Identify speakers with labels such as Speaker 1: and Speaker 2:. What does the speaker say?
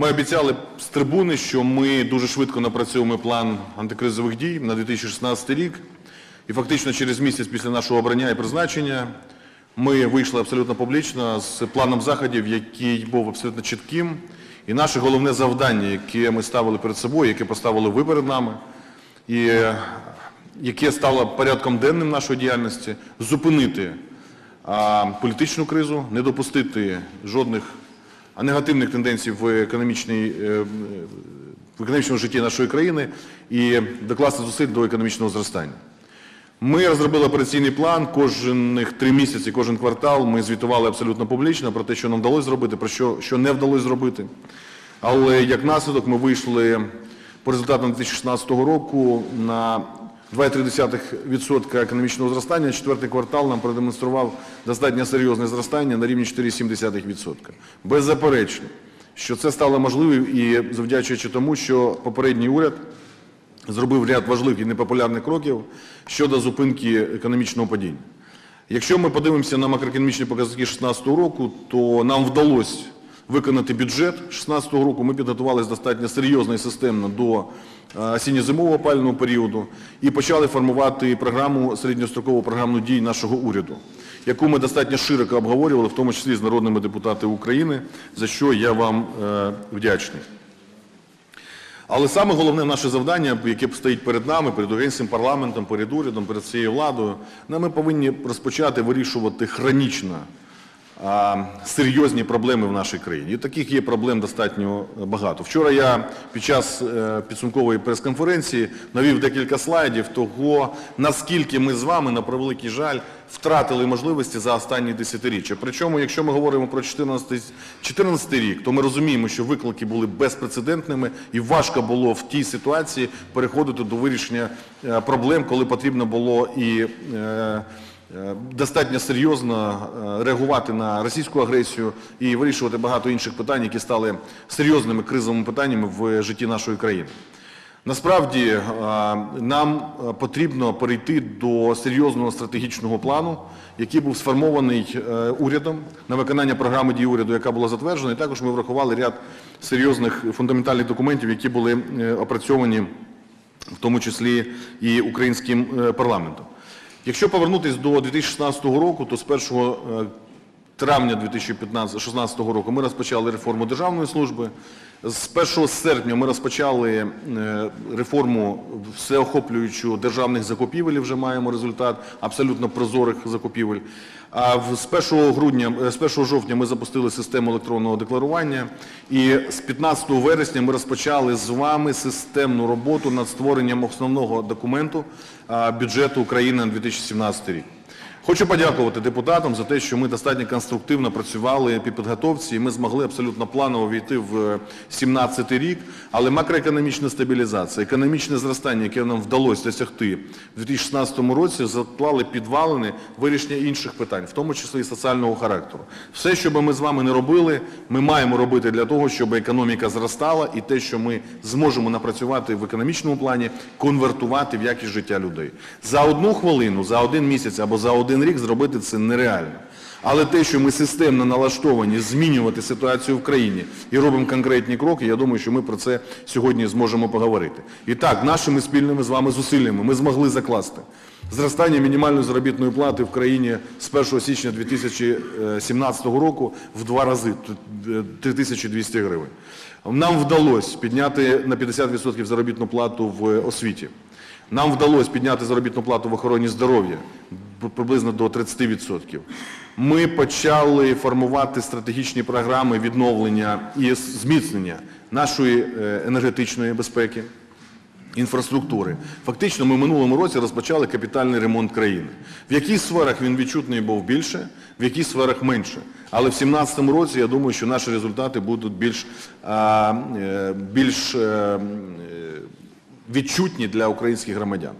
Speaker 1: Ми обіцяли з трибуни, що ми дуже швидко напрацьовуємо план антикризових дій на 2016 рік. І фактично через місяць після нашого обрання і призначення ми вийшли абсолютно публічно з планом заходів, який був абсолютно чітким. І наше головне завдання, яке ми ставили перед собою, яке поставили ви перед нами, і е, яке стало порядком денним нашої діяльності, зупинити а, політичну кризу, не допустити жодних а негативних тенденцій в, е, в економічному житті нашої країни і докласти зусиль до економічного зростання. Ми розробили операційний план. Кожних три місяці, кожен квартал ми звітували абсолютно публічно про те, що нам вдалося зробити, про що, що не вдалося зробити. Але як наслідок ми вийшли по результатам 2016 року на 2,3% економічного зростання. Четвертий квартал нам продемонстрував достатньо серйозне зростання на рівні 4,7%. Беззаперечно, що це стало можливим і завдячуючи тому, що попередній уряд зробив ряд важливих і непопулярних кроків щодо зупинки економічного падіння. Якщо ми подивимося на макроекономічні показники 2016 року, то нам вдалося виконати бюджет 2016 року. Ми підготувалися достатньо серйозно і системно до е, осінньо-зимового опалювального періоду і почали формувати програму, середньострокову програмну дій нашого уряду, яку ми достатньо широко обговорювали, в тому числі з народними депутатами України, за що я вам е, вдячний. Але саме головне наше завдання, яке стоїть перед нами, перед українським парламентом, перед урядом, перед цією владою, ми повинні розпочати вирішувати хронічно серйозні проблеми в нашій країні. І таких є проблем достатньо багато. Вчора я під час е, підсумкової прес-конференції навів декілька слайдів того, наскільки ми з вами, на превеликий жаль, втратили можливості за останні десятиріччя. Причому, якщо ми говоримо про 2014 рік, то ми розуміємо, що виклики були безпрецедентними і важко було в тій ситуації переходити до вирішення е, проблем, коли потрібно було і е, достатньо серйозно е, реагувати на російську агресію і вирішувати багато інших питань, які стали серйозними кризовими питаннями в житті нашої країни. Насправді е, нам потрібно перейти до серйозного стратегічного плану, який був сформований урядом на виконання програми дій уряду, яка була затверджена. І також ми врахували ряд серйозних фундаментальних документів, які були опрацьовані в тому числі і українським парламентом. Якщо повернутися до 2016 року, то з 1 е, травня 2016 року ми розпочали реформу державної служби. З 1 серпня ми розпочали е, реформу всеохоплюючу державних закупівель, вже маємо результат абсолютно прозорих закупівель. А з 1 грудня, е, з 1 жовтня ми запустили систему електронного декларування, і з 15 вересня ми розпочали з вами системну роботу над створенням основного документу бюджету України на 2017 рік. Хочу подякувати депутатам за те, що ми достатньо конструктивно працювали під підготовці, і ми змогли абсолютно планово війти в 2017 рік. Але макроекономічна стабілізація, економічне зростання, яке нам вдалося досягти в 2016 році, заклали підвалини вирішення інших питань, в тому числі і соціального характеру. Все, що би ми з вами не робили, ми маємо робити для того, щоб економіка зростала, і те, що ми зможемо напрацювати в економічному плані, конвертувати в якість життя людей. За одну хвилину, за один місяць або за один рік зробити це нереально. Але те, що ми системно налаштовані змінювати ситуацію в країні і робимо конкретні кроки, я думаю, що ми про це сьогодні зможемо поговорити. І так, нашими спільними з вами зусиллями ми змогли закласти зростання мінімальної заробітної плати в країні з 1 січня 2017 року в два рази 3200 гривень. Нам вдалося підняти на 50% заробітну плату в освіті. Нам вдалося підняти заробітну плату в охороні здоров'я приблизно до 30%. Ми почали формувати стратегічні програми відновлення і зміцнення нашої е, енергетичної безпеки, інфраструктури. Фактично, ми минулому році розпочали капітальний ремонт країни. В яких сферах він відчутний був більше, в яких сферах менше. Але в 2017 році я думаю, що наші результати будуть більш, е, більш е, відчутні для українських громадян.